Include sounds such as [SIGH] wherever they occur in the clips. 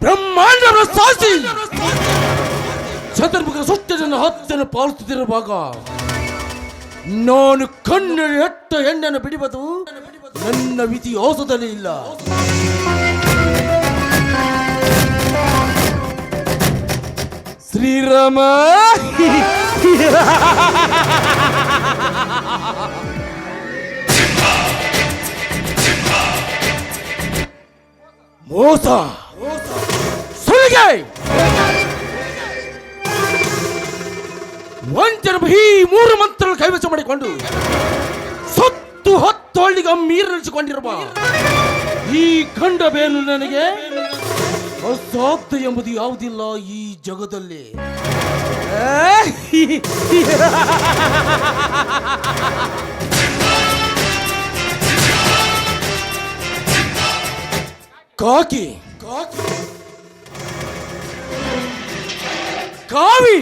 ಬ್ರಹ್ಮಾಂಡ ಸಾಸಿ ಚತುರ್ಮುಖ ಸೃಷ್ಟಿಯನ್ನು ಹತ್ತನ್ನು ಪಾಲಿಸುತ್ತಿರುವಾಗ ನಾನು ಕಣ್ಣು ಎಟ್ಟ ಹೆಣ್ಣನ್ನು ಬಿಡಿಬದು ನನ್ನ ವಿಧಿ ಓಸದಲ್ಲಿ ಇಲ್ಲ. ಶ್ರೀರಾಮ. [LAUGHS] ಮೋಸ ಸುಲಿಗೆ ವಂಚನ ಈ ಮೂರು ಮಂತ್ರಗಳು ಕೈವಶ ಮಾಡಿಕೊಂಡು ಸತ್ತು ಹತ್ತು ಹಳ್ಳಿಗೆ ನಡೆಸಿಕೊಂಡಿರುವ ಈ ಕಂಡ ಬೇನು ನನಗೆ ಅಸಾಧ್ಯ ಎಂಬುದು ಯಾವುದಿಲ್ಲ ಈ ಜಗದಲ್ಲಿ. ಕಾಕಿ. ಕಾಕಿ ಕಾವಿ.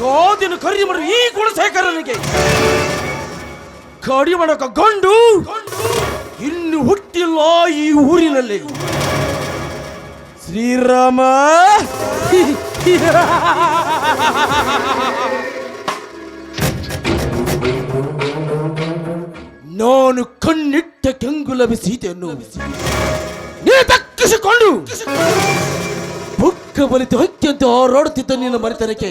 ಕಾದಿನ ಖರೀದಿ ಮಾಡಿ ಈ ಗುಣಶೇಖರನಿಗೆ ಕಡಿ ಮಾಡಕ ಗಂಡು ಇನ್ನು ಹುಟ್ಟಿಲ್ಲ ಈ ಊರಿನಲ್ಲಿ. ಶ್ರೀರಾಮ. ನಾನು ಕಣ್ಣಿಟ್ಟ ಕೆಂಗುಲವಿ ಸೀತೆಯನ್ನು ನೀ ದಕ್ಕಿಸಿಕೊಂಡು ಬುಕ್ಕ ಬಲಿತು ಹೊಕ್ಕಂತೆ ಹೋರಾಡುತ್ತಿದ್ದ ನಿನ್ನ ಮರಿತನಕ್ಕೆ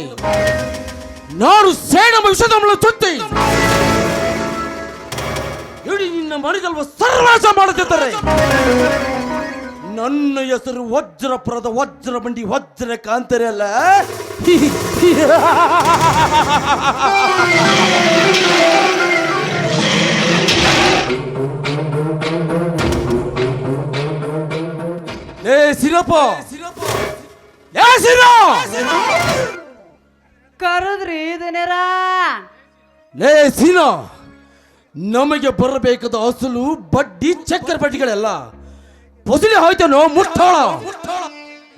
ನಾನು ಸೇಣ ವಿಷದಮ್ಮಳ ತುತ್ತಿ ಇಡೀ ನಿನ್ನ ಮರಿಗಲ್ವ ಸರ್ವಾಸ ಮಾಡುತ್ತಿದ್ದಾರೆ. ನನ್ನ ಹೆಸರು ವಜ್ರಪುರದ ವಜ್ರ ಬಂಡಿ ವಜ್ರ ಕಾಂತಾರೆ ಅಲ್ಲ? ಏ ಸಿರಪ್ಪ ಏ ಸಿರ ಕರೆದ್ರಿ ಇದನ್ನೆರ? ಲೇ ಸಿನೋ ನಮಗೆ ಬರಬೇಕಾದ ಅಸಲು ಬಡ್ಡಿ ಚಕ್ಕರ್ ಬಡ್ಡಿಗಳೆಲ್ಲ. ಪೊಸಲಿ ಹೋಯ್ತೇನೋ ಮುಟ್ಟಾಳ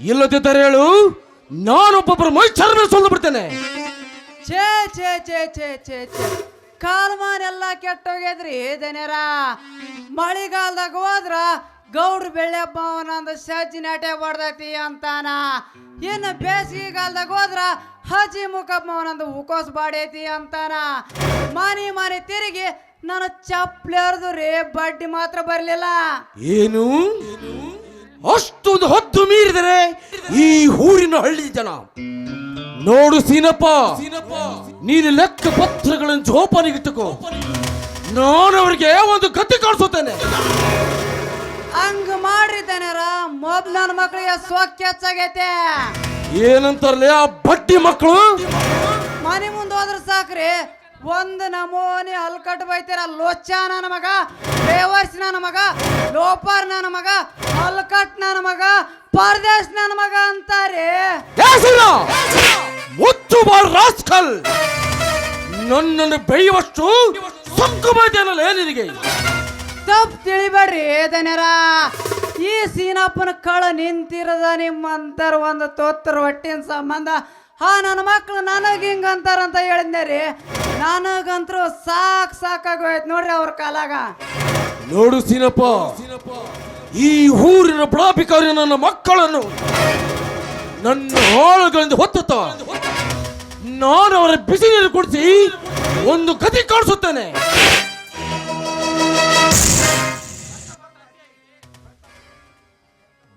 ಇಲ್ಲದಿದ್ದರೆ ಹೇಳು ನಾನೊಬ್ಬೊಬ್ಬರ ಮೈ ಚರ್ಮ ಸೊಲ್ದು ಬಿಡ್ತೇನೆ. ಛೇ ಛೇ ಛೇ ಛೇ ಛೇ ಛೇ. ಕಾಲ್ಮಾನ್ ಎಲ್ಲ ಕೆಟ್ಟೋಗ್ಯದ್ರಿ ದನರ ಮಳಿಗಾಲದಾಗ ಹೋದ್ರ ಗೌಡ್ರ ಬೆಳ್ಳಪ್ಪ ಅವನೊಂದು ಸಜ್ಜಿ ನಾಟ್ಯ ಬಡ್ದೈತಿ ಅಂತಾನ. ಇನ್ನು ಬೇಸಿಗೆಗಾಲದಾಗ ಹೋದ್ರ ಹಜಿ ಮುಖಪ್ಪ ಅವನೊಂದು ಉಕೋಸ್ ಬಾಡೈತಿ ಅಂತಾನ. ಮನಿ ಮನಿ ತಿರುಗಿ ನಾನು ಚಪ್ಲೇರ್ದು ರೇ ಬಡ್ಡಿ ಮಾತ್ರ ಬರಲಿಲ್ಲ. ಏನು? ಅಷ್ಟೊಂದು ಹೊತ್ತು ಮೀರಿದರೆ ಈ ಊರಿನ ಹಳ್ಳಿ ಜನ ನೋಡು ಸೀನಪ್ಪ. ನೀನು ಲೆಕ್ಕ ಪತ್ರಗಳನ್ನು ಜೋಪಾನಿಗಿಟ್ಟುಕೋ ನಾನು ಅವರಿಗೆ ಒಂದು ಗತಿ ಕಾಣಿಸುತ್ತೇನೆ ಹಂಗ ಮಾಡ್ರಿ ದನೇರ ಮೊದ್ಲು ನನ್ನ ಮಕ್ಳಿಗೆ ಸ್ವಕ್ಕೆಚ್ಚಾಗೈತೆ ಏನಂತಾರಲೇ ಆ ಬಟ್ಟಿ ಮಕ್ಕಳು? ಮನೆ ಮುಂದೆ ಹೋದ್ರೆ ಸಾಕ್ರಿ. ಒಂದು ನಮೂನಿ ಹಲ್ಕಟ್ ಬೈತೀರ ಲೋಚ ನನ್ನ ಮಗ ಬೇವರ್ಸ್ ನನ್ನ ಮಗ ಲೋಪರ್ ನನ್ನ ಮಗ ಹಲ್ಕಟ್ ನನ್ನ ಮಗ ಪರದೇಶ್ ನನ್ನ ಮಗ ಅಂತಾರೆ. ಬಾರ್ ರಾಸ್ಕಲ್. ನನ್ನನ್ನು ಬೆಳೆಯುವಷ್ಟು ಸಂಕು ಮಾಡಿದೆನಲ್ಲ ನಿನಗೆ? ತಪ್ಪು ತಿಳಿಬೇಡ್ರಿ ದನ್ಯರ. ಈ ಸೀನಪ್ಪನ ಕಳ ನಿಂತಿರದ ನಿಮ್ಮಂತರ ಒಂದು ತೋತ್ರ ಹೊಟ್ಟಿನ ಸಂಬಂಧ. ಹಾ ನನ್ನ ಮಕ್ಕಳು ನನಗೆ ಹಿಂಗ ಅಂತಾರಂತ ಹೇಳಿದ್ನೆ ರೀ. ನನಗಂತರೂ ಸಾಕ್ ಸಾಕಾಗೋಯ್ತು ನೋಡ್ರಿ ಅವ್ರ ಕಾಲಾಗ. ನೋಡು ಸೀನಪ್ಪ ಈ ಊರಿನ ಬಡಾಪಿಕಾರಿ ನನ್ನ ಮಕ್ಕಳನ್ನು ನನ್ನ ಹಾಳುಗಳಿಂದ ಹೊತ್ತುತ್ತ. ನಾನು ಅವರ ಬಿಸಿ ನೀರು ಕುಡಿಸಿ ಒಂದು ಗತಿ ಕಾಣಿಸುತ್ತೇನೆ.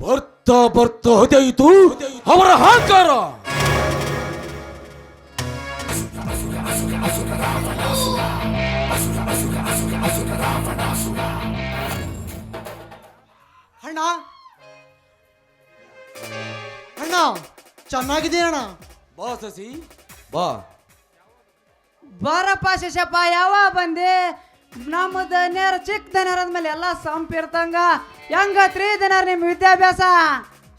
ಬರ್ತಾ ಬರ್ತಾ ಹೊದೆಯಿತು ಅವರ ಅಹಂಕಾರ. ಅಣ್ಣ. ಅಣ್ಣ ಚೆನ್ನಾಗಿದೆ ಅಣ್ಣ ಬಾ ಸಸಿ. ಬಾ. ಬಾರಪ್ಪ ಶಶಪ್ಪ ಯಾವ ಬಂದೆ? ನಮ್ಮ ದನ್ಯರ ಚಿಕ್ಕ ದನ್ಯರ ಅಂದ್ಮೇಲೆ ಎಲ್ಲ ಸಂಪಿರ್ತಂಗ ಹೆಂಗತ್ರಿ ದನ್ಯರ ನಿಮ್ಮ ವಿದ್ಯಾಭ್ಯಾಸ?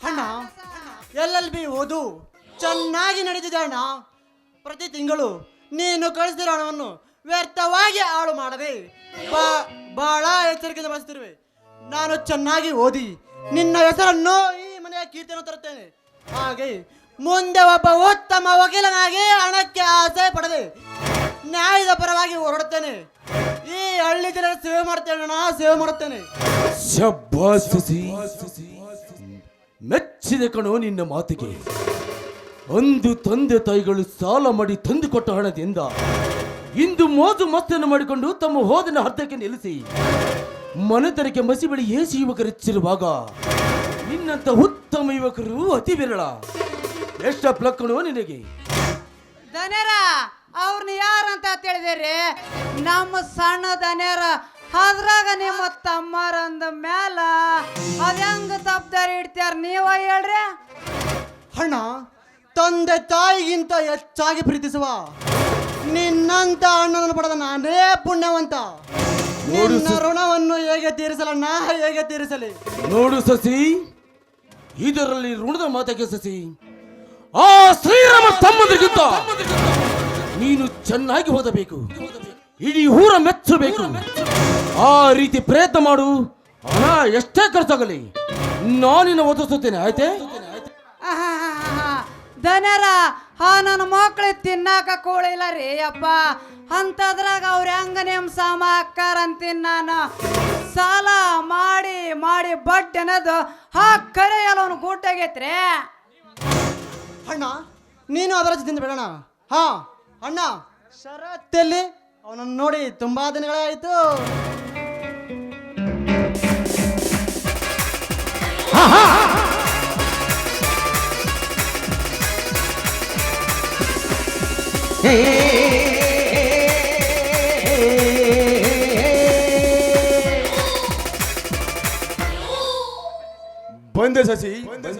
ಅಣ್ಣ ಎಲ್ ಎಲ್ ಬಿ ಓದು? ಚೆನ್ನಾಗಿ ನಡೀತಿದೆ ಅಣ್ಣ. ಪ್ರತಿ ತಿಂಗಳು ನೀನು ಕಳಿಸ್ತಿರೋ ಹಣವನ್ನು ವ್ಯರ್ಥವಾಗಿ ಹಾಳು ಮಾಡದೆ ಬಾ ಬಹಳ ಎಚ್ಚರಿಕೆಯಿಂದ ಬಳಸ್ತಿರುವೆ. ನಾನು ಚೆನ್ನಾಗಿ ಓದಿ ನಿನ್ನ ಹೆಸರನ್ನು ಈ ಮನೆಯ ಕೀರ್ತಿಯನ್ನು ತರುತ್ತೇನೆ. ಹಾಗೆ ಮುಂದೆ ಒಬ್ಬ ಉತ್ತಮ ವಕೀಲನಾಗಿ ಹಣಕ್ಕೆ ಆಸೆ ಪಡದೆ ನ್ಯಾಯದ ಪರವಾಗಿ ಹೊರಡ್ತೇನೆ ಈ ಹಳ್ಳಿ ಜನರ ಸೇವೆ ಮಾಡ್ತೇನೆ ಅಣ್ಣ, ಸೇವೆ ಮಾಡುತ್ತೇನೆ ಶಬ್ಬಾಸ್ ಸಸಿ ಮೆಚ್ಚಿದೆ ಕಣೋ ನಿನ್ನ ಮಾತಿಗೆ. ಅಂದು ತಂದೆ ತಾಯಿಗಳು ಸಾಲ ಮಾಡಿ ತಂದುಕೊಟ್ಟ ಹಣದಿಂದ ಇಂದು ಮೋಜು ಮಸ್ತನ್ನು ಮಾಡಿಕೊಂಡು ತಮ್ಮ ಹೋದಿನ ಅರ್ಧಕ್ಕೆ ನಿಲ್ಲಿಸಿ. ಮನೆತನಕ್ಕೆ ಮಸಿ ಬಳಿ ಏಸು ಯುವಕರೆಚ್ಚಿರುವಾಗ ನಿನ್ನಂತ ಉತ್ತಮ ಯುವಕರು ಅತಿ ವಿರಳ ಎಷ್ಟ ಪ್ಲಕ್ಕಣೋ ನಿನಗೆ? ದನೇರ ಅವ್ರನ್ನ ಯಾರಂತ ತಿಳಿದಿರಿ? ನಮ್ಮ ಸಣ್ಣ ದನೇರ ಅದ್ರಾಗ ನಿಮ್ಮ ತಮ್ಮರಂದ ಮ್ಯಾಲ ಅದ್ ಹೆಂಗ ತಪ್ಪದಾರಿ ಇಡ್ತಾರ ನೀವ ಹೇಳ್ರಿ? ಅಣ್ಣ ತಂದೆ ತಾಯಿಗಿಂತ ಹೆಚ್ಚಾಗಿ ಪ್ರೀತಿಸುವ ನಿನ್ನಂತ ಅಣ್ಣನ ಪಡೆದ ನಾನೇ ಪುಣ್ಯವಂತ. ನಿನ್ನ ಋಣವನ್ನು ಹೇಗೆ ತೀರಿಸಲಣ್ಣ ಹೇಗೆ ತೀರಿಸಲಿ? ನೋಡು ಸಸಿ ಇದರಲ್ಲಿ ಋಣದ ಮಾತಕ್ಕೆ ಸಸಿ. ಆ ಶ್ರೀರಾಮ ತಮ್ಮಂದ್ರಿಗಿಂತ ನೀನು ಚೆನ್ನಾಗಿ ಓದಬೇಕು. ಇಡೀ ಊರ ಮೆಚ್ಚಬೇಕು. ಆ ರೀತಿ ಪ್ರಯತ್ನ ಮಾಡು. ಹಣ ಎಷ್ಟೇ ಖರ್ಚಾಗಲಿ, ನಾನಿನ್ನು ಓದಿಸುತ್ತೇನೆ, ಆಯ್ತೆ? ಧನರ ಹಾ ನನ್ನ ಮಕ್ಳು ತಿನ್ನಾಕ ಕೂಳಿಲ್ಲ ರೀ ಅಪ್ಪ. ಅಂತದ್ರಾಗ ಅವ್ರ ಹೆಂಗ ನಿಮ್ ಸಮ ಅಕ್ಕಾರಂತೀನಿ ನಾನು. ಸಾಲ ಮಾಡಿ ಮಾಡಿ ಬಟ್ಟೆ ಅನ್ನೋದು ಹಾ ಕರೆಯಲ್ಲ ಅವನು ಗುಡ್ಡಾಗೈತ್ರಿ ಅಣ್ಣ ನೀನು ಅದರ ಜೊತೆ ಬೇಡಣ ಹಾ ಅಣ್ಣ. ಶರತ್ತಲ್ಲಿ ಅವನನ್ನು ನೋಡಿ ತುಂಬಾ ದಿನಗಳೇ ಆಯ್ತು. ಬಂದೆ ಸಸಿ. ಬಂದೆ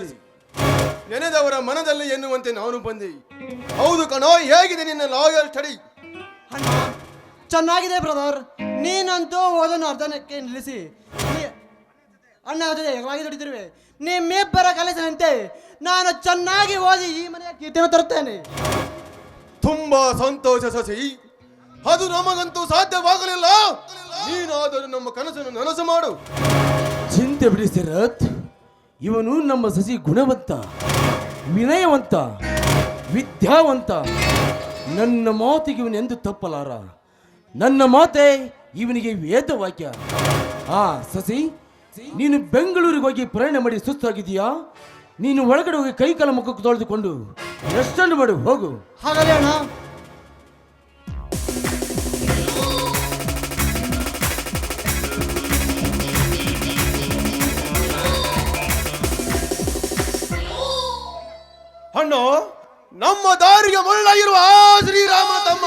ನೆನೆದವರ ಮನದಲ್ಲಿ ಎನ್ನುವಂತೆ ನಾನು ಬಂದೆ. ಹೌದು ಕಣೋ ಹೇಗಿದೆ ನಿನ್ನ ಲಾಯರ್ ಸ್ಟಡಿ ಅಣ್ಣ ಚೆನ್ನಾಗಿದೆ ಬ್ರದರ್ ನೀನಂತೂ ಓದನ್ನು ಅರ್ಧನಕ್ಕೆ ನಿಲ್ಲಿಸಿ. ಅಣ್ಣ ಜೊತೆ ಹೇಗಾಗಿ ದುಡಿತಿರುವೆ ನಿಮ್ಮಿಬ್ಬರ ಕಲಿಸಿನಂತೆ ನಾನು ಚೆನ್ನಾಗಿ ಓದಿ ಈ ಮನೆಯ ಕೀರ್ತಿಯನ್ನು ತರುತ್ತೇನೆ. ತುಂಬಾ ಸಂತೋಷ ಸಸಿ. ಅದು ನಮಗಂತೂ ಸಾಧ್ಯವಾಗಲಿಲ್ಲ. ನೀನಾದರೂ ನಮ್ಮ ಕನಸನ್ನು ನನಸು ಮಾಡು. ಚಿಂತೆ ಬಿಡಿ ಶರತ್ ಇವನು ನಮ್ಮ ಸಸಿ ಗುಣವಂತ. ವಿನಯವಂತ, ವಿದ್ಯಾವಂತ, ನನ್ನ ಮಾತಿಗೆ ಇವನೆಂದು ತಪ್ಪಲಾರ. ನನ್ನ ಮಾತೆ ಇವನಿಗೆ ವೇದ ವಾಕ್ಯ ಆ, ಸಸಿ, ನೀನು ಬೆಂಗಳೂರಿಗೆ ಹೋಗಿ ಪ್ರಯಾಣ ಮಾಡಿ ಸುಸ್ತಾಗಿದೀಯಾ ನೀನು ಒಳಗಡೆ ಹೋಗಿ ಕೈಕಾಲ ಮುಖಕ್ಕೆ ತೊಳೆದುಕೊಂಡು ಎಷ್ಟನ್ನು ಮಾಡು, ಹೋಗು. ಹಾಗಲೇ ಅಣ್ಣ ನಮ್ಮ ದಾರಿಗೆ ಮುಳ್ಳ ಇರುವ ಶ್ರೀರಾಮ ತಮ್ಮ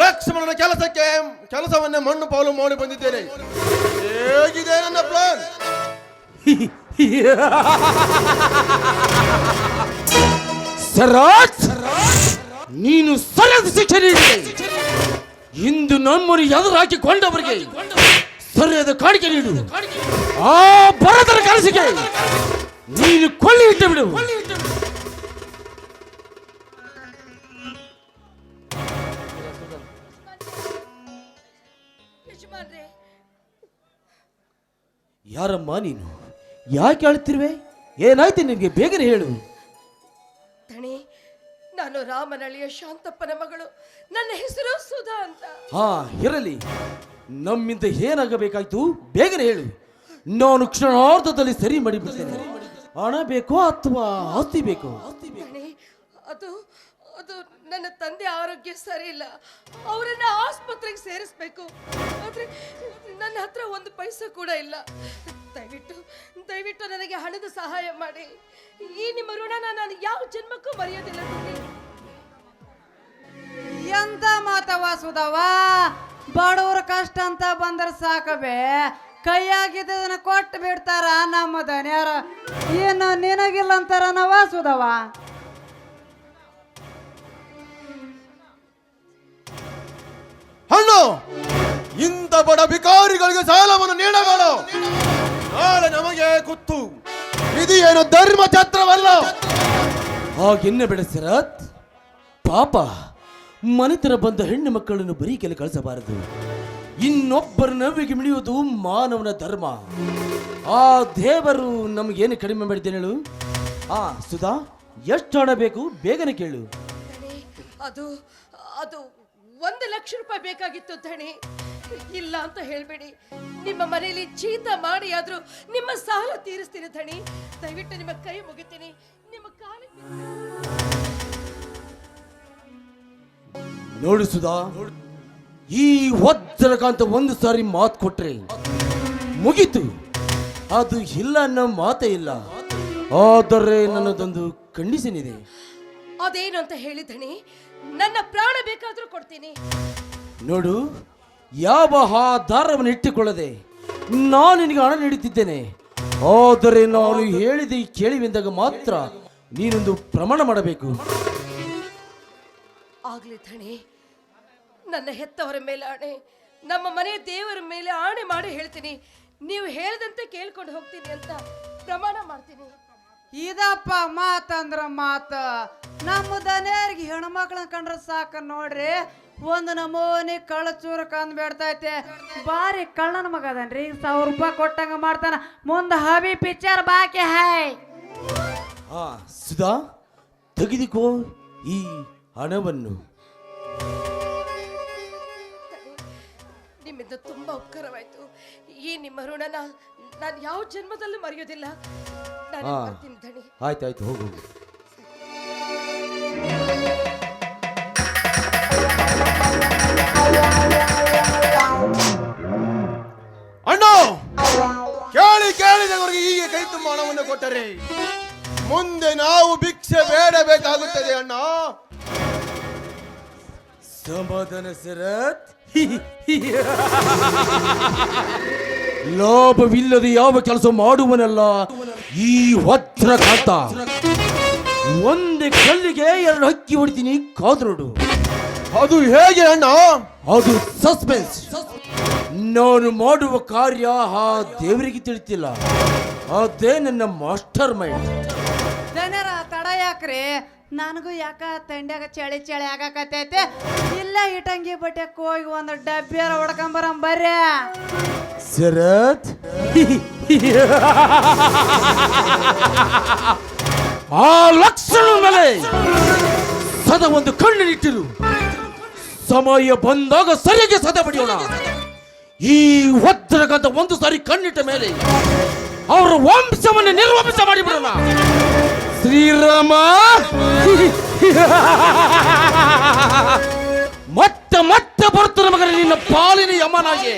ಲಕ್ಷ್ಮಣನ ಕೆಲಸಕ್ಕೆ, ಕೆಲಸವನ್ನೇ ಮಣ್ಣು ಪಾಲು ಮಾಡಿ ಬಂದಿದ್ದೇನೆ. ಹೇಗಿದೆ ನನ್ನ ಪ್ಲಾನ್ ಸರಾಜ್, ನೀನು ಸರಿಯಾದ ಶಿಕ್ಷೆ ನೀಡಿದೆ. ಇಂದು ನಮ್ಮನ್ನು ಎದುರು ಹಾಕಿಕೊಂಡವರಿಗೆ ಸರಿಯಾದ ಕಾಣಿಕೆ ನೀಡು. ಆ ಬರದರ ಕನಸಿಗೆ ನೀನು ಕೊಲ್ಲಿ ಇಟ್ಟು ಬಿಡು ಯಾರಮ್ಮ ನೀನು? ಯಾಕೆ ಅಳ್ತಿರುವೆ ಏನಾಯ್ತು ನಿನಗೆ? ಬೇಗನೆ ಹೇಳು. ದಣಿ ನಾನು ರಾಮನಳಿಯ ಶಾಂತಪ್ಪನ ಮಗಳು. ನನ್ನ ಹೆಸರು ಸುಧಾ ಅಂತ. ಹಾ ಇರಲಿ. ನಮ್ಮಿಂದ ಏನಾಗಬೇಕಾಯ್ತು? ಬೇಗನೆ ಹೇಳು. ನಾನು ಕ್ಷಣಾರ್ಧದಲ್ಲಿ ಸರಿ ಮಾಡಿಬಿಡ್ತೇನೆ. ಹಣ ಬೇಕೋ ಅಥವಾ ಆಸ್ತಿ ಬೇಕೋ? ದಣಿ ಅದು ಅದು ನನ್ನ ತಂದೆ ಆರೋಗ್ಯ ಸರಿ ಇಲ್ಲ. ಅವರನ್ನ ಆಸ್ಪತ್ರೆಗೆ ಸೇರಿಸ್ಬೇಕು. ಆದ್ರೆ ನನ್ನ ಹತ್ರ ಒಂದು ಪೈಸೆ ಕೂಡ ಇಲ್ಲ. ದಯವಿಟ್ಟು ದಯವಿಟ್ಟು ನನಗೆ ಹಣದ ಸಹಾಯ ಮಾಡಿ. ಈ ನಿಮ್ಮ ಋಣನ ನಾನು ಯಾವ ಜನ್ಮಕ್ಕೂ ಮರೆಯೋದಿಲ್ಲ ಎಂತ ಮಾತವ ಸುಧವ ಬಡವ್ರ ಕಷ್ಟ ಅಂತ ಬಂದ್ರೆ ಸಾಕಬೇ ಕೈಯಾಗಿದ್ದದನ್ನ ಕೊಟ್ಟು ಬಿಡ್ತಾರ ನಮ್ಮ ದನಿಯಾರ. ಏನು ನಿನಗಿಲ್ಲ ಅಂತಾರ ನವ ಸುಧವ ಹಣ್ಣು. ಇಂಥ ಬಡ ಭಿಕಾರಿಗಳಿಗೆ ಸಾಲವನ್ನು ನೀಡಬೇಡ. ನಾಳೆ ನಮಗೆ ಗೊತ್ತು ಇದು ಏನು? ಧರ್ಮ ಛತ್ರವಲ್ಲ. ಹಾಗೆನ್ನ ಬೇಡ ಸರತ್. ಪಾಪ. ಮನೆತರ ಬಂದ ಹೆಣ್ಣು ಮಕ್ಕಳನ್ನು ಬರೀ ಕೆಲ ಕಳಿಸಬಾರದು. ಇನ್ನೊಬ್ಬರ ನವಿಗೆ ಮಿಳಿಯುವುದು ಮಾನವನ ಧರ್ಮ. ಆ ದೇವರು ನಮಗೇನು ಕಡಿಮೆ ಮಾಡಿದ್ದೇನೆ ಹೇಳು? ಆ, ಸುಧಾ, ಎಷ್ಟು ಹಣ ಬೇಕು ಬೇಗನೆ ಕೇಳು. ಅದು ಅದು ಒಂದು ಲಕ್ಷ ರೂಪಾಯಿ ಬೇಕಾಗಿತ್ತು ಧಣಿ. ಇಲ್ಲ ಅಂತ ಹೇಳ್ಬೇಡಿ. ನಿಮ್ಮ ಮನೆಯಲ್ಲಿ ಚೀತ ಮಾಡಿ ಆದ್ರೂ ನಿಮ್ಮ ಸಾಲ ತೀರಿಸ್ತೀನಿ ಧಣಿ. ದಯವಿಟ್ಟು ನಿಮ್ಮ ಕೈ ಮುಗಿತೀನಿ. ನಿಮ್ಮ ಕಾಲ ನೋಡು ಸುಧಾ ಈ ವಜ್ರಕಾಂತ ಒಂದು ಸಾರಿ ಮಾತು ಕೊಟ್ರೆ ಮುಗೀತು. ಅದು ಇಲ್ಲ ಅನ್ನೋ ಮಾತೇ ಇಲ್ಲ. ಆದರೆ ನನ್ನದೊಂದು ಕಂಡೀಷನ್ ಇದೆ ಅದೇನು ಅಂತ ಹೇಳಿ ಧಣಿ? ನನ್ನ ಪ್ರಾಣ ಬೇಕಾದ್ರೂ ಕೊಡ್ತೀನಿ. ನೋಡು ಯಾವ ಆಧಾರವನ್ನು ಇಟ್ಟುಕೊಳ್ಳದೆ ನಾನು ನಿನಗೆ ಹಣ ನೀಡುತ್ತಿದ್ದೇನೆ. ಆದರೆ ನಾನು ಹೇಳಿದ ಕೇಳಿವೆಂದಾಗ ಮಾತ್ರ ನೀನೊಂದು ಪ್ರಮಾಣ ಮಾಡಬೇಕು. ಆಗ್ಲಿ ಧಣಿ ನನ್ನ ಹೆತ್ತವರ ಮೇಲೆ ಆಣೆ ನಮ್ಮ ಮನೆ ದೇವರ ಮೇಲೆ ಆಣೆ ಮಾಡಿ ಹೇಳ್ತೀನಿ. ನೀವು ಹೇಳ್ದಂತೆ ಕೇಳ್ಕೊಂಡು ಹೋಗ್ತೀನಿ ಅಂತ ಪ್ರಮಾಣ ಮಾಡ್ತೀನಿ. ಇದಪ್ಪ ಮಾತಂದ್ರ ಮಾತ. ನಮ್ಮ ದನಿಯರಿಗೆ ಹೆಣ್ಮಕ್ಳನ್ನ ಕಂಡ್ರೆ ಸಾಕ ನೋಡ್ರಿ. ಒಂದು ನಮೂನಿ ಕಳ್ಳ ಚೂರ ಕಂದ್ ಬೇಡ್ತೈತೆ. ಬಾರಿ ಕಳ್ಳನ ಮಗ ಅದನ್ರಿ. ಸಾವಿರ ರೂಪಾಯಿ ಕೊಟ್ಟಂಗ ಮಾಡ್ತಾನ. ಮುಂದೆ ಹಬಿ ಪಿಕ್ಚರ್ ಬಾಕಿ ಹಾಯ್. ಹಾ ಸುಧಾ ತೆಗೆದುಕೋ ಈ ಹಣವನ್ನು. ನಿಮ್ಮಿಂದ ತುಂಬಾ ಉಪಕಾರವಾಯ್ತು. ಈ ನಿಮ್ಮ ಋಣನ ನಾನು ಯಾವ ಜನ್ಮದಲ್ಲೂ ಮರೆಯೋದಿಲ್ಲ. ಹಾ. ಆಯ್ತು ಆಯ್ತು ಆಯ್ತಾಯ್ತು ಹೋಗು ಹೋಗು. ಅಣ್ಣ ಕೇಳಿ ಕೇಳಿದವರಿಗೆ ಹೀಗೆ ಕೈ ತುಂಬ ಹಣವನ್ನು ಕೊಟ್ಟರೆ. ಮುಂದೆ ನಾವು ಭಿಕ್ಷೆ ಬೇಡಬೇಕಾಗುತ್ತದೆ ಅಣ್ಣ. ಸಮಾಧಾನ ಶರತ್ [LAUGHS] ಲಾಭವಿಲ್ಲದೆ ಯಾವ ಕೆಲಸ ಮಾಡುವನಲ್ಲ. ಈ ವಜ್ರಕಾಂತ ಒಂದೇ ಕಲ್ಲಿಗೆ ಎರಡು ಹಕ್ಕಿ ಹೊಡಿತೀನಿ. ಕಾದ್ರೋಡು ಅದು ಹೇಗೆ ಅಣ್ಣ? ಅದು ಸಸ್ಪೆನ್ಸ್ ನಾನು ಮಾಡುವ ಕಾರ್ಯ ಆ ದೇವರಿಗೆ ತಿಳಿತಿಲ್ಲ. ಅದೇ ನನ್ನ ಮಾಸ್ಟರ್ ಮೈಂಡ್ ಜನರ ತಡ ಯಾಕ್ರಿ? ನನಗೂ ಯಾಕ ತಂಡ್ಯಾಗ ಚಳಿ ಚಳಿ ಆಗಾಕತ್ತೈತೆ? ಇಲ್ಲ ಇಟಂಗಿ ಬಟ್ಟೆಕ್ ಹೋಗಿ ಒಂದು ಡಬ್ಬಿಯಾರ ಹೊಡ್ಕೊಂಬರಂ ಬರ್ರಿ. ಶರತ್ ಆ ಲಕ್ಷಣ ಮೇಲೆ, ಸದ ಒಂದು ಕಣ್ಣಿನಿಟ್ಟಿರು. ಸಮಯ ಬಂದಾಗ ಸರಿಗೆ ಸದ ಬಡಿಯೋಣ. ಈ ಒತ್ತಡಗಂತ ಒಂದು ಸಾರಿ ಕಣ್ಣಿಟ್ಟ ಮೇಲೆ, ಅವರ ವಂಶವನ್ನು ನಿರ್ವಂಶ ಮಾಡಿಬಿಡೋಣ. ಶ್ರೀರಾಮ? ಮತ್ತೆ ಮತ್ತೆ ಬರುತ್ತೆ ಮಗನೇ ನಿನ್ನ ಪಾಲಿನ ಯಮನಾಗಿ.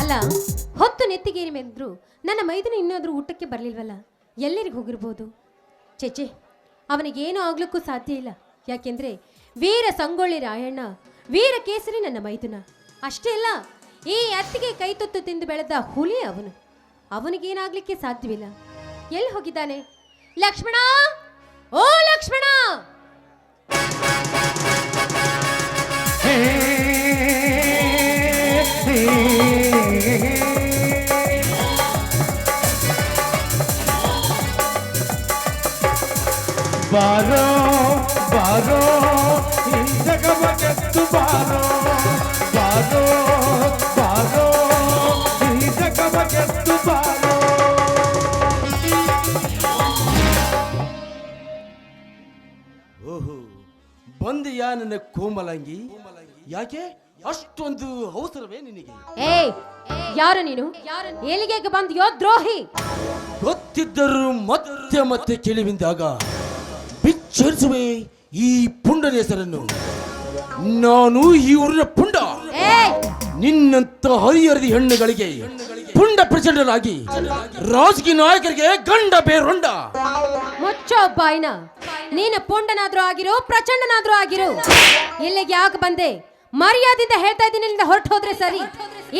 ಅಲ್ಲ, ಹೊತ್ತು ನೆತ್ತಿಗೇರಿ ಮೆಂದ್ರು ನನ್ನ ಮೈದನ ಇನ್ನಾದ್ರೂ ಊಟಕ್ಕೆ ಬರಲಿಲ್ವಲ್ಲ? ಎಲ್ಲಿರಿಗೆ ಹೋಗಿರ್ಬೋದು? ಚೇಚೆ ಅವನಿಗೇನೂ ಆಗ್ಲಿಕ್ಕೂ ಸಾಧ್ಯ ಇಲ್ಲ. ಯಾಕೆಂದ್ರೆ ವೀರ ಸಂಗೊಳ್ಳಿ ರಾಯಣ್ಣ, ವೀರ ಕೇಸರಿ ನನ್ನ ಮೈದುನ. ಅಷ್ಟೇ ಅಲ್ಲ, ಈ ಅತ್ತಿಗೆ ಕೈ ತೊತ್ತು ತಿಂದು ಬೆಳೆದ ಹುಲಿ ಅವನು. ಅವನಿಗೇನಾಗ್ಲಿಕ್ಕೆ ಸಾಧ್ಯವಿಲ್ಲ. ಎಲ್ಲಿ ಹೋಗಿದ್ದಾನೆ? ಲಕ್ಷ್ಮಣ! ಓ ಲಕ್ಷ್ಮಣ! ಬಾರೋ ಬಾರೋ ಬಗೆತ್ತು ಬಾರೋ. ಬಾರೋ ಬಾರೋ ಬಗೆತ್ತು ಬಾರೋ. ಓಹೋ ಬಂದೆಯಾ ನನ್ನ ಕೋಮಲಂಗಿ? ಯಾಕೆ? ಅಷ್ಟೊಂದು ಅವಸರವೇ ನಿನಗೆ? ಏಯ್ ಯಾರು ನೀನು? ಎಲ್ಲಿಗೆ ಬಂದಿಯೋ ದ್ರೋಹಿ? ಗೊತ್ತಿದ್ದರೂ ಮತ್ತೆ ಮತ್ತೆ ಕೇಳಿಬಿಂದಾಗ ಬಿಚ್ಚರಿಸುವೆ ಈ ಪುಂಡನ ಹೆಸರನ್ನು. ನಾನು ಈ ಊರಿನ ಪುಂಡ. ನಿನ್ನಂತ ಹರಿಹರಿದ ಹೆಣ್ಣುಗಳಿಗೆ ಪುಂಡ ಪ್ರಚಂಡರಾಗಿ ರಾಜಕೀಯ ನಾಯಕರಿಗೆ ಗಂಡ ಬೇರೊಂಡ. ಮುಚ್ಚೋ ಬಾಯ್ನ. ನೀನು ಪುಂಡನಾದ್ರೂ ಆಗಿರೋ ಪ್ರಚಂಡನಾದ್ರೂ ಆಗಿರೋ. ಇಲ್ಲಿಗೆ ಯಾಕೆ ಬಂದೆ? ಮರ್ಯಾದಿಂದ ಹೇಳ್ತಾ ಇದ್ದೀನಿ ಇಲ್ಲಿಂದ ಹೊರಟು ಹೋದ್ರೆ ಸರಿ.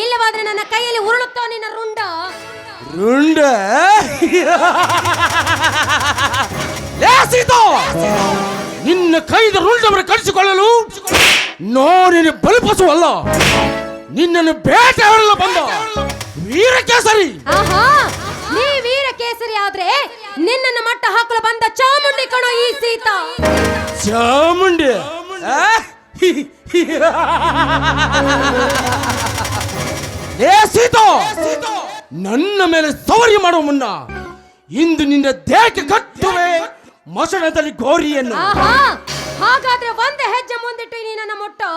ಇಲ್ಲವಾದ್ರೆ ನನ್ನ ಕೈಯಲ್ಲಿ ಉರುಳುತ್ತೋ ನಿನ್ನ ರುಂಡ? ರುಂಡ? [LAUGHS] ಏ ಸೀತಾ ನಿನ್ನ ಕೈದ ರುಂಡವರ ಕಳಿಸಿಕೊಳ್ಳಲು ನೋಡಿನ ಬಲಿಪಸುವಲ್ಲ. ನಿನ್ನನ್ನು ಬೇಟೆಯಾಡಲು ಬಂದ ವೀರಕೇಸರಿ. ಆಹಾ ನೀ ವೀರಕೇಸರಿ ಆದ್ರೆ ನಿನ್ನನ್ನು ಮಟ್ಟ ಹಾಕಲು ಬಂದ ಚಾಮುಂಡಿ ಕಣೋ ಈ ಸೀತಾ. ಚಾಮುಂಡಿ? ಏ ಸೀತಾ ನನ್ನ ಮೇಲೆ ಸವರಿ ಮಾಡುವ ಮುನ್ನ ಇಂದು ನಿನ್ನ ದೇಹಕ್ಕೆ ಕಟ್ಟುವೆ ಮಸಣದಲ್ಲಿ ಗೋರಿಯನ್ನು. ಆಹಾ ಹಾಗಾದ್ರೆ ಒಂದೇ ಹೆಜ್ಜೆ ಮುಂದಿಟ್ಟು ನೀ ನನ್ನ ಮುಟ್ಟು.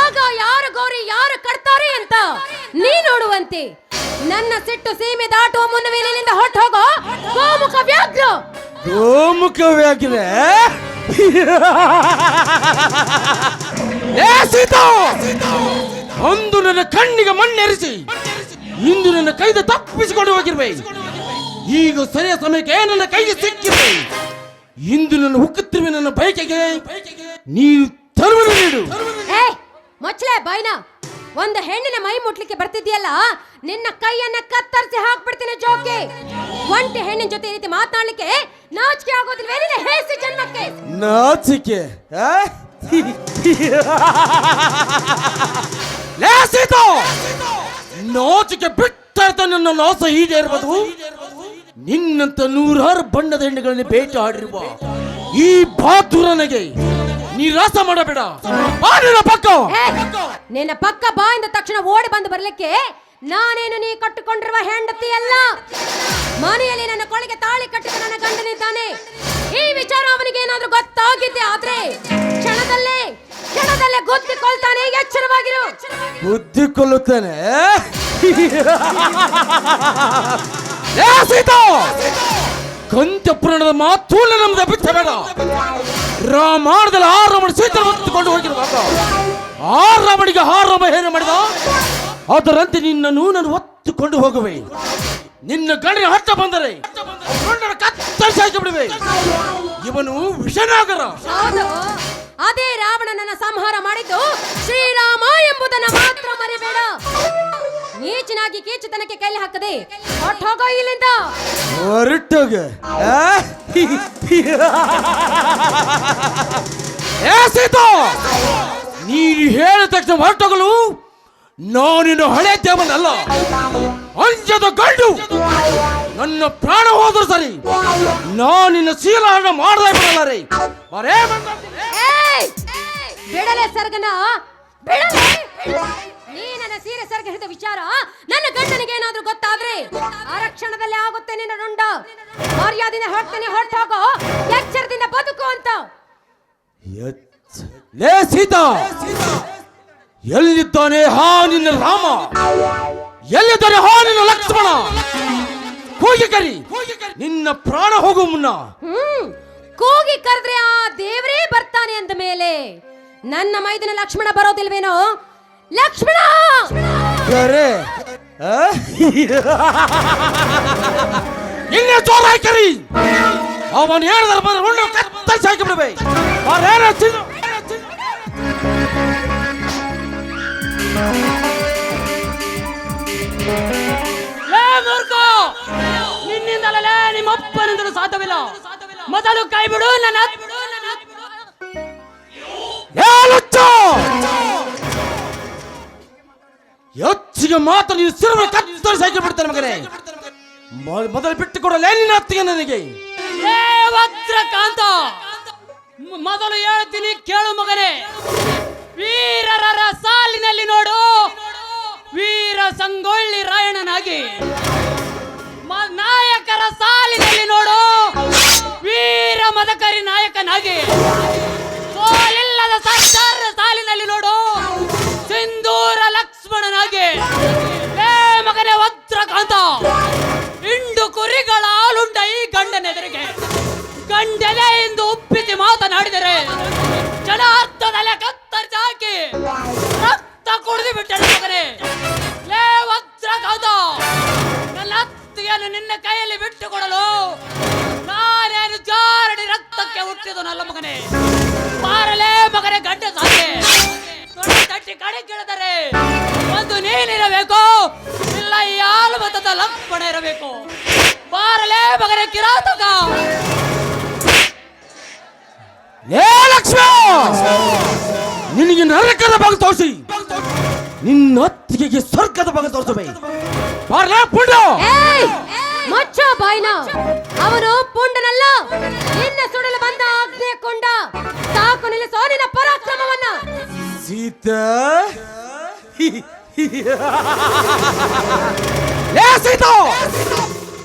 ಆಗ ಯಾರು ಗೌರಿ ಯಾರು ಕಟ್ತಾರೆ ಅಂತ ನೀ ನೋಡುವಂತೆ. ನನ್ನ ಸಿಟ್ಟು ಸೀಮೆ ದಾಟುವ ಮುನ್ನವೇ ಇಲ್ಲಿಂದ ಹೊಟ್ಟು ಹೋಗೋ ಗೋಮುಖ ವ್ಯಾಘ್ರ. ಗೋಮುಖವಾಗಿದೆ ಏ ಸೀತಾ! ಅಂದು ನನ್ನ ಕಣ್ಣಿಗೆ ಮಣ್ಣೆರಿಸಿ. ಇಂದು ನನ್ನ ಕೈದ ತಪ್ಪಿಸಿಕೊಂಡು ಹೋಗಿರ್ಬೇಕು ಈಗ ಸರಿಯ ಸಮಯಕ್ಕೆ ನನ್ನ ಕೈಗೆ ಸಿಕ್ಕಿದೆ. ಇಂದು ನನ್ನ ಹುಕ್ಕುತ್ತಿರುವೆ ನನ್ನ ಬಯಕೆಗೆ ನೀನು ತರುವನ್ನು ನೀಡು. ಏ ಮೊಚ್ಚಲೆ ಬಾಯ್ನ ಒಂದು ಹೆಣ್ಣಿನ ಮೈ ಮುಟ್ಲಿಕ್ಕೆ ಬರ್ತಿದ್ಯಲ್ಲ ನಿನ್ನ ಕೈಯನ್ನ ಕತ್ತರಿಸಿ ಹಾಕ್ಬಿಡ್ತೀನಿ ಜೋಕೆ. ಒಂಟಿ ಹೆಣ್ಣಿನ ಜೊತೆ ಈ ರೀತಿ ಮಾತಾಡ್ಲಿಕ್ಕೆ ನಾಚಿಕೆ ಆಗೋದಿಲ್ಲ ನಿನ್ನ ಹೇಸಿ ಜನ್ಮಕ್ಕೆ. ನಾಚಿಕೆ ಆ? ಲೇ ಸೀತಾ ನಾಚಿಕೆ ಬಿಟ್ಟ ನನ್ನ ನಾಸ ಈಡೇರ್ಬೋದು ನಿನ್ನಂತ ನೂರಾರು ಬಣ್ಣದ ಹೆಣ್ಣುಗಳನ್ನು ಭೇಟಿ ಆಡಿರುವ ಈ ಬಾಧುರನಿಗೆ ನಿರಾಸ ಮಾಡಬೇಡ. ಬಾ ನಿನ್ನ ಪಕ್ಕ. ನಿನ್ನ ಪಕ್ಕ ಬಾ ಎಂದ ತಕ್ಷಣ ಓಡಿ ಬಂದು ಬರ್ಲಿಕ್ಕೆ ನಾನೇನು ನೀ ಕಟ್ಟಿಕೊಂಡಿರುವ ಹೆಂಡತಿ ಅಲ್ಲ? ಮನೆಯಲ್ಲಿ ನನ್ನ ಕೊಳಗೆ ತಾಳಿ ಕಟ್ಟಿದ ನನ್ನ ಗಂಡನಿದ್ದಾನೆ. ಈ ವಿಚಾರ ಅವನಿಗೆ ಏನಾದ್ರೂ ಗೊತ್ತಾಗಿದ್ದೆ ಆದ್ರೆ ಕ್ಷಣದಲ್ಲೇ ಕ್ಷಣದಲ್ಲೇ ಗೊತ್ತಿಕೊಳ್ತಾನೆ ಎಚ್ಚರವಾಗಿರು. ಬುದ್ಧಿ ಕೊಲ್ಲುತ್ತೇನೆ [LAUGHS] ಕಂಚಪುರಾಣದ ಮಾತು ನಮ್ದು ಬಿಟ್ಟ ಬೇಡ. ರಾಮಾಯಣದಲ್ಲಿ ಆರಾಮಣ ರಾಮಣ ಸೀತೆ ಹೊತ್ತುಕೊಂಡು ಹೋಗಿರುವಾಗ ಆ ರಾಮಣಿಗೆ ಆ ರಾಮ ಏನು ಮಾಡಿದ? ಅದರಂತೆ ನಿನ್ನನ್ನು ನಾನು ಒತ್ತುಕೊಂಡು ಹೋಗುವೆ. ನಿನ್ನ ಗಂಡಿನ ಹತ್ತ ಬಂದರೆ ಕತ್ತರಿಸಿ ಬಿಡುವೆ. ಇವನು ವಿಷನಾಗರ. ಅದೇ ರಾವಣನನ್ನ ಸಂಹಾರ ಮಾಡಿದ್ದು ಶ್ರೀರಾಮ ಎಂಬುದನ್ನ ಮಾತ್ರ ಮರಿಬೇಡ. ನೀಚನಾಗಿ ಕೀಚತನಕ್ಕೆ ಕೈಲಿ ಹಾಕದೆ ಹೊಟ್ಟು ಹೋಗೋ ಇಲ್ಲಿಂದ. ಹೊರಟೋಗ. ಏ ಸೀತಾ! ನೀನು ಹೇಳಿದ ತಕ್ಷಣ ಹೊರಟೋಗಲು? ನಾನಿನ್ನು ಹಳೆ ದೇವನಲ್ಲ. ಅಂಜದ ಗಂಡು. ನನ್ನ ಪ್ರಾಣ ಹೋದ್ರು ಸರಿ. ನಾನಿನ್ನ ಶೀಲಹರಣ ಮಾಡದೇ ಬಿಡಲ್ಲ ರೀ. ಏಯ್! ಬಿಡಲೆ ಸರ್ಗನ. ಬಿಡಲೆ! ನೀ ನನ್ನ ಸೀರೆ ಸರ್ಗೆ ಹಿಡಿದ ವಿಚಾರ ನನ್ನ ಗಂಡನಿಗೆ ಏನಾದ್ರೂ ಗೊತ್ತಾದ್ರೆ ಆರಕ್ಷಣದಲ್ಲಿ ಆಗುತ್ತೆ ನಿನ್ನ ರುಂಡ ಮರ್ಯಾದಿಂದ ಹೊರಡ್ತೀನಿ ಹೊರಟು ಹೋಗೋ. ಎಚ್ಚರದಿಂದ ಬದುಕು ಅಂತ. ಲೇ ಸೀತಾ. ಎಲ್ಲಿದ್ದಾನೆ? ಹಾ ನಿನ್ನ ರಾಮ. ಎಲ್ಲಿದ್ದಾನೆ? ಹಾ ನಿನ್ನ ಲಕ್ಷ್ಮಣ. ಹೋಗಿ ಕರಿ. ನಿನ್ನ ಪ್ರಾಣ ಹೋಗು ಮುನ್ನ. ಕೂಗಿ ಕರೆದ್ರೆ ಆ ದೇವರೇ ಬರ್ತಾನೆ ಅಂದ ಮೇಲೆ ನನ್ನ ಮೈದಿನ ಲಕ್ಷ್ಮಣ ಬರೋದಿಲ್ವೇನೋ? ಲಕ್ಷ್ಮಣ! ಕರೆ ಆ? ಇನ್ನೇ ಜೋರ ಕರಿ ಅವನು ಹೇಳಿದ್ರೆ ಬಂದ್ರೆ ಹುಣ್ಣು ಕತ್ತರಿಸಿ ಹಾಕಿ ಬಿಡ್ಬೇ ಅವ್ರೇನ ತಿನ್ನು ನಿನ್ನಿಂದಲೇ ನಿಮ್ಮ ಅಪ್ಪನಿಂದಲೂ ಸಾಧ್ಯವಿಲ್ಲ. ಮೊದಲು ಕೈ ಬಿಡು ನನ್ನ ಮಾತ್ರ ನೀನು ಸಿರಮ ಕತ್ತರಿಸಿ ಹಾಕಿ ಬಿಡ್ತಾನೆ ಮಗನೇ. ಮೊದಲು ಬಿಟ್ಟು ಕೊಡಲ್ಲ ನಿನ್ನ ಅತ್ತಿಗೆ ನನಗೆ. ವಜ್ರಕಾಂತ ಮೊದಲು ಹೇಳ್ತೀನಿ, ಕೇಳು ಮಗನೇ. ವೀರರ ಸಾಲಿನಲ್ಲಿ ನೋಡು. ವೀರ ಸಂಗೊಳ್ಳಿ ರಾಯಣ್ಣನಾಗಿ ಮ- ನಾಯಕರ ಸಾಲಿನಲ್ಲಿ ನೋಡು. ವೀರ ಮದಕರಿ ನಾಯಕನಾಗಿ. ಸೋಲಿಲ್ಲದ ಸರ್ದಾರರ ಸಾಲಿನಲ್ಲಿ ನೋಡು. ಸಿಂಧೂರ ಲಕ್ಷ್ಮಣನಾಗಿ. ಮಗನೇ, ವಜ್ರಕಾಂತ. ಇಂಡು ಕುರಿಗಳ ಹಾಲುಂಡ ಈ ಗಂಡನೆದುರಿಗೆ. ಗಂಡನೆ ಎಂದು ಉಪ್ಪಿಸಿ ಮಾತನಾಡಿದರೆ. ಜನ ಅರ್ಥದಲ್ಲೇ ಕತ್ತರಿಸಿ ಹಾಕಿ ರಕ್ತ ಕುಡಿದು ಬಿಟ್ಟರು ಮಗನೇ. ಲೇ, ವಜ್ರಕಾಂತ. ನನ್ನ ಅತ್ತಿಗೆಯನ್ನು ನಿನ್ನ ಕೈಯಲ್ಲಿ ಬಿಟ್ಟು ಕೊಡಲು ನಾನೇನು ಜಾರಡಿ ರಕ್ತಕ್ಕೆ ಹುಟ್ಟಿದನಲ್ಲ ಮಗನೇ. ಬಾರಲೇ ಮಗನೇ, ಗಂಡ ಸಾಕೆ. ತೊಡೆ ತಟ್ಟಿ ಕಡೆ ಕೇಳಿದರೆ ಒಂದು ನೀನಿರಬೇಕು. ಇಲ್ಲ ಹಾಲು ಮತದ ಲಕ್ಷ್ಮಣ ಇರಬೇಕು. ಬಾರಲೇ ಮಗನೇ ಕಿರಾತಕ. ಏ ಲಕ್ಷ್ಮಿ! ನಿನಗೆ ನರಕದ ಭಾಗ ತೋರಿಸಿ. ನಿನ್ನ ಅತ್ತಿಗೆಗೆ ಸ್ವರ್ಗದ ಭಾಗ ತೋರಿಸಬೇಕು ಬಾರಲೇ ಪುಂಡ! ಮಚ್ಚ ಬಾಯ್ನ. ಅವನು ಪುಂಡನಲ್ಲ. ನಿನ್ನ ಸುಡಲು ಬಂದ ಅಗ್ನಿಯ ಕೊಂಡ. ಸಾಕು ನಿಲ್ಲಿಸೋ ನಿನ್ನ ಪರಾಕ್ರಮವನ್ನ. ಸೀತಾ [LAUGHS] ಏ ಸೀತಾ!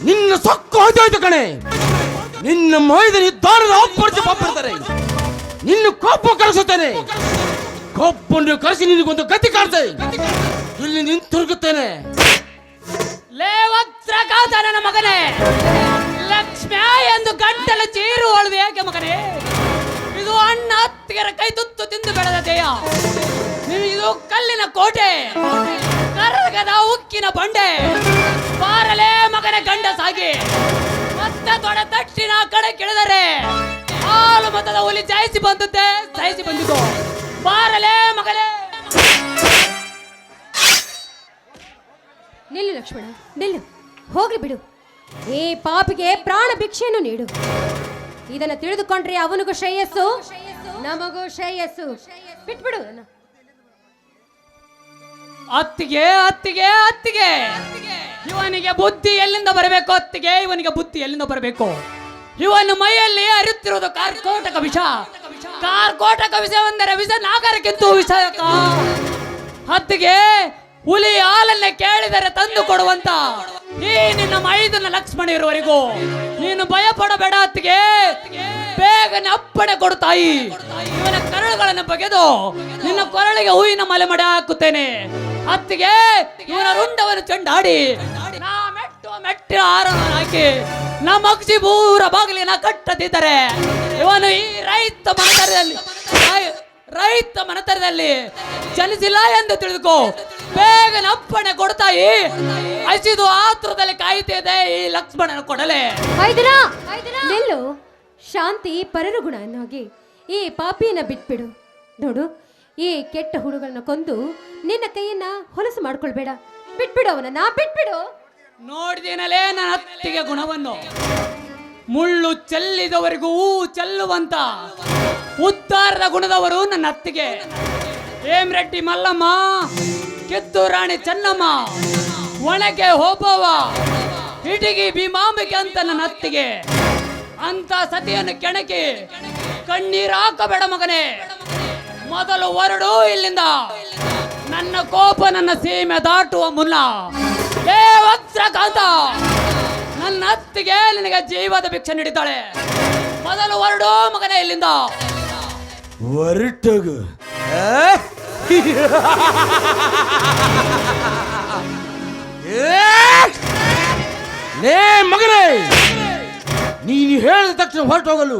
ನಿನ್ನ ಸೊಕ್ಕು ಹೋಯ್ತು ಕಣೆ. ನಿನ್ನ ಮೈದ ದಾರದ ಅಪ್ಪಡಿಸಿ ಪಾಪಿರ್ತಾರೆ ನಿನ್ನ ಕೋಪ ಕಳಿಸುತ್ತೇನೆ ಕೋಪನ್ನು ಕಳಿಸಿ ನಿನಗೊಂದು ಗತಿ ಕಾಡ್ತೇನೆ ಇಲ್ಲಿ ನಿಂತಿರುಗುತ್ತೇನೆ ಲೇ ವಜ್ರಕಾತ ನನ್ನ ಮಗನೇ. ಲಕ್ಷ್ಮ್ಯ ಎಂದು ಗಂಟಲು ಚೀರು ಅಳುವೆ ಏಕೆ ಮಗನೇ? ಅಣ್ಣ ಅತ್ತಿಗೆರ ಕೈ ತುತ್ತು ತಿಂದು ಬೆಳೆದ ದೇಹ ಇದು ಕಲ್ಲಿನ ಕೋಟೆ. ಕರಗದ ಉಕ್ಕಿನ ಬಂಡೆ. ಬಾರಲೇ ಮಗನ ಗಂಡ ಸಾಗಿ. ಮತ್ತೆ ತೊಡೆ ತಟ್ಟಿನ ಕಡೆ ಕೆಳದರೆ. ಹಾಲು ಮತದ ಹುಲಿ ಜಾಯಿಸಿ ಬಂದದ್ದೆ ಜಯಿಸಿ ಬಂದಿತು ಬಾರಲೇ ಮಗಲೇ ನಿಲ್ಲು ಲಕ್ಷ್ಮಣ, ನಿಲ್ಲು. ಹೋಗ್ಲಿ ಬಿಡು. ಈ ಪಾಪಿಗೆ ಪ್ರಾಣ ಭಿಕ್ಷೆಯನ್ನು ನೀಡು. ಇದನ್ನ ತಿಳಿದುಕೊಂಡ್ರೆ ಅವನಿಗೂ ಶ್ರೇಯಸ್ಸು, ನಮಗೂ ಶ್ರೇಯಸ್ಸು. ಬಿಟ್ಬಿಡು ಅತ್ತಿಗೆ ಅತ್ತಿಗೆ ಅತ್ತಿಗೆ. ಇವನಿಗೆ ಬುದ್ಧಿ ಎಲ್ಲಿಂದ ಬರಬೇಕು ಅತ್ತಿಗೆ? ಇವನಿಗೆ ಬುದ್ಧಿ ಎಲ್ಲಿಂದ ಬರಬೇಕು? ಇವನ ಮೈಯಲ್ಲಿ ಅರಿತಿರುವುದು ಕಾರ್ಕೋಟಕ ವಿಷ. ಕಾರ್ಕೋಟಕ ವಿಷವೆಂದರೆ ವಿಷ ನಾಗರಕ್ಕಿಂತೂ ವಿಷ ಅತ್ತಿಗೆ ಹುಲಿ ಹಾಲನ್ನ ಕೇಳಿದರೆ ತಂದು ಕೊಡುವಂತ ಈ ನಿನ್ನ ಮೈದನ ಲಕ್ಷ್ಮಣ ಇರುವವರೆಗೂ, ನೀನು ಭಯ ಪಡಬೇಡ ಅತ್ತಿಗೆ. ಬೇಗನೆ ಅಪ್ಪಣೆ ಕೊಡುತ್ತಾಯಿ ತಾಯಿ. ಇವನ ಕರಳುಗಳನ್ನು ಬಗೆದು ನಿನ್ನ ಕೊರಳಿಗೆ ಹೂವಿನ ಮಲೆ ಮಡೆ ಹಾಕುತ್ತೇನೆ. ಅತ್ತಿಗೆ ಇವನ ರುಂಡವನ್ನು ಚೆಂಡಾಡಿ ನಾ ಮೆಟ್ಟು ಮೆಟ್ಟಿನ ಹಾರವನ್ನು ಹಾಕಿ ನಮ್ಮ ಅಕ್ಷಿ ಬೂರ ಬಾಗಿಲಿನ ಕಟ್ಟದಿದ್ದರೆ ಇವನು ಈ ರೈತ ಮನತರದಲ್ಲಿ ರೈ- ರೈತ ಮನತರದಲ್ಲಿ ಜನಿಸಿಲ್ಲ ಎಂದು ತಿಳಿದುಕೋ. ಬೇಗನೆ ಅಪ್ಪಣೆ ಕೊಡ್ತಾಯಿ. ಹಸಿದು ಆತುರದಲ್ಲಿ ಕಾಯುತ್ತಿದೆ ಈ ಲಕ್ಷ್ಮಣನ ಕೊಡಲೆ. ನಿಲ್ಲು. ಶಾಂತಿ ಪರರು ಗುಣ ಎನ್ನೋಗಿ ಈ ಪಾಪಿಯನ್ನ ಬಿಟ್ಬಿಡು. ನೋಡು ಈ ಕೆಟ್ಟ ಹುಡುಗರನ್ನ ಕೊಂದು ನಿನ್ನ ಕೈಯನ್ನ ಹೊಲಸು ಮಾಡ್ಕೊಳ್ಬೇಡ. ಬಿಟ್ಬಿಡು ಅವನನ್ನ ಬಿಟ್ಬಿಡು. ನೋಡಿದಿನಲೇ ನನ್ನ ಅತ್ತಿಗೆ ಗುಣವನ್ನು. ಮುಳ್ಳು ಚೆಲ್ಲಿದವರಿಗೂ ಚೆಲ್ಲುವಂತ. ಉದ್ದಾರದ ಗುಣದವರು ನನ್ನ ಅತ್ತಿಗೆ. ಹೇಮರೆಡ್ಡಿ ಮಲ್ಲಮ್ಮ ಕಿತ್ತು ರಾಣಿ ಚೆನ್ನಮ್ಮ, ಒಳಗೆ ಹೋಬವ್ವ, ಹಿಡಿಗಿ ಭೀಮಾಂಬಿಕೆ ಅಂತ ನನ್ನ ಅತ್ತಿಗೆ. ಅಂತ ಸತಿಯನ್ನು ಕೆಣಕಿ ಕಣ್ಣೀರಾಕಬೇಡ ಮಗನೇ. ಮೊದಲು ಹೊರಡು, ಇಲ್ಲಿಂದ. ನನ್ನ ಕೋಪ ನನ್ನ ಸೀಮೆ ದಾಟುವ ಮುನ್ನ. ಏ ವಜ್ರಕಾಂತ, ನನ್ನ ಅತ್ತಿಗೆ ನಿನಗೆ ಜೀವದ ಭಿಕ್ಷೆ ನೀಡಿದ್ದಾಳೆ. ಮೊದಲು ಹೊರಡು ಮಗನೇ ಇಲ್ಲಿಂದ. ಹೊರಟೋಗು. ನೇ ಮಗನೇ! ನೀನು ಹೇಳಿದ ತಕ್ಷಣ ಹೊರಟೋಗಲು.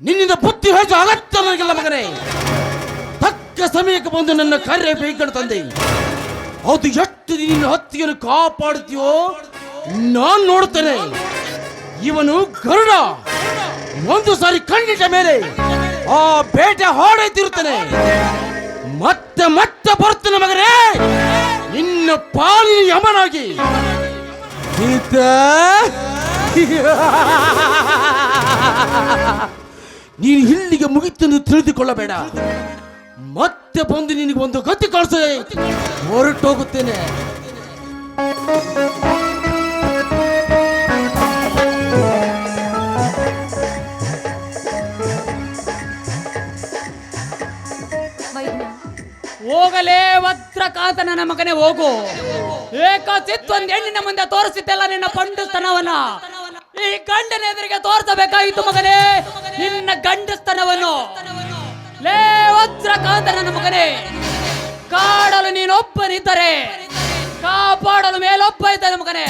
ನಿನ್ನಿಂದ ಬುದ್ಧಿ ಹೆಚ್ಚು ಅಗತ್ಯ ನನಗಿಲ್ಲ ಮಗನೇ. ತಕ್ಕ ಸಮಯಕ್ಕೆ ಬಂದು ನನ್ನ ಕಾರ್ಯ ಬೇಕಂಡು ತಂದೆ. ಅದು ಎಷ್ಟು ನಿನ್ನ ಹತ್ತಿಯನ್ನು ಕಾಪಾಡ್ತೀಯೋ ನಾನು ನೋಡುತ್ತೇನೆ. ಇವನು ಗರುಡ. ಒಂದು ಸಾರಿ ಕಣ್ಣಿಟ್ಟ ಮೇಲೆ ಆ ಬೇಟೆ ಹೊಡೆದಿರುತ್ತಾನೆ ಮತ್ತೆ ಮತ್ತೆ ಬರುತ್ತಾನೆ ಮಗನೇ ನಿನ್ನ ಪಾಲಿ ಯಮನಾಗಿ. ಈತ ನೀನು ಇಲ್ಲಿಗೆ ಮುಗಿತೆಂದು ತಿಳಿದುಕೊಳ್ಳಬೇಡ. ಮತ್ತೆ ಬಂದು ನಿನಗೆ ಒಂದು ಗತಿ ಕಳಿಸ ಹೊರಟೋಗುತ್ತೇನೆ. ಹೋಗಲೇ ವಜ್ರಕಾಂತ ನನ್ನ ಮಗನೇ, ಹೋಗು. ಏಕಚಿತ್ ಒಂದ್ ಹೆಣ್ಣಿನ ಮುಂದೆ ತೋರಿಸಿದ್ದೆಲ್ಲ ನಿನ್ನ ಪಂಡುಸ್ತನವನ್ನ ಈ ಗಂಡನ ಎದುರಿಗೆ ತೋರಿಸಬೇಕಾಯಿತು ಮಗನೇ. ನಿನ್ನ ಗಂಡಸ್ತನವನ್ನು ಲೇ ವಜ್ರಕಾಂತ ನನ್ನ ಮಗನೇ. ಕಾಡಲು ನೀನೊಬ್ಬನಿದ್ದರೆ, ಕಾಪಾಡಲು ಮೇಲೊಬ್ಬ ಇದ್ದಾನೆ ಮಗನೇ.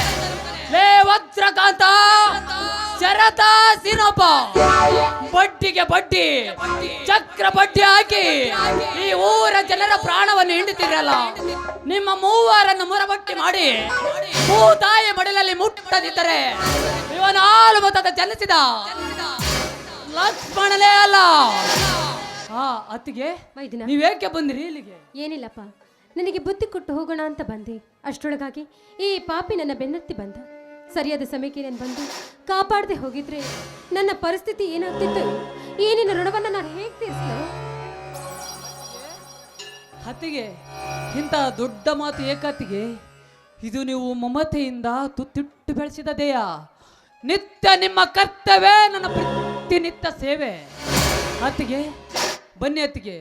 ಲೇ ವಜ್ರಕಾಂತ ಶರತ ಸಿನೊಬ್ಬ ಬಡ್ಡಿಗೆ ಬಡ್ಡಿ ಚಕ್ರ ಬಡ್ಡಿ ಹಾಕಿ ಈ ಊರ ಜನರ ಪ್ರಾಣವನ್ನು ಹಿಂಡುತ್ತಿರಲ್ಲ ನಿಮ್ಮ ಮೂವರನ್ನು ಮುರಬಟ್ಟಿ ಮಾಡಿ ಭೂತಾಯಿ ಮಡಿಲಲ್ಲಿ ಮುಟ್ಟದಿದ್ದರೆ ಇವನ ಹಾಲು ಮತದ ಜನಿಸಿದ ಲಕ್ಷ್ಮಣನೇ ಅಲ್ಲ. ಆ ಅತ್ತಿಗೆ ವೈದ್ಯನ ನೀವೇಕೆ ಬಂದಿರಿ ಇಲ್ಲಿಗೆ? ಏನಿಲ್ಲಪ್ಪ. ನನಗೆ ಬುದ್ಧಿ ಕೊಟ್ಟು ಹೋಗೋಣ ಅಂತ ಬಂದೆ. ಅಷ್ಟರೊಳಗಾಗಿ ಈ ಪಾಪಿ ನನ್ನ ಬೆನ್ನತ್ತಿ ಬಂದ. ಸರಿಯಾದ ಸಮಯಕ್ಕೆ ನಾನು ಬಂದು ಕಾಪಾಡದೆ ಹೋಗಿದ್ರೆ ನನ್ನ ಪರಿಸ್ಥಿತಿ ಏನಾಗ್ತಿತ್ತು? ಏನಿನ ಋಣವನ್ನು ನಾನು ಹೇಗೆ ತೀರಿಸಲು ಹತ್ತಿಗೆ, ಇಂಥ ದೊಡ್ಡ ಮಾತು ಏಕತ್ತಿಗೆ ಇದು ನೀವು ಮಮತೆಯಿಂದ ತುತ್ತಿಟ್ಟು ಬೆಳೆಸಿದ ದೇಹ. ನಿತ್ಯ ನಿಮ್ಮ ಕರ್ತವ್ಯ, ನನ್ನ ಪ್ರತಿನಿತ್ಯ ಸೇವೆ. ಅತ್ತಿಗೆ ಬನ್ನಿ ಅತ್ತಿಗೆ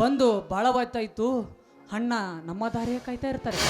ಬಂದು ಭಾಳ ಹೊತ್ತಾಯ್ತು ಅಣ್ಣ ನಮ್ಮ ದಾರಿಯ ಕಾಯ್ತಾ ಇರ್ತಾರೆ.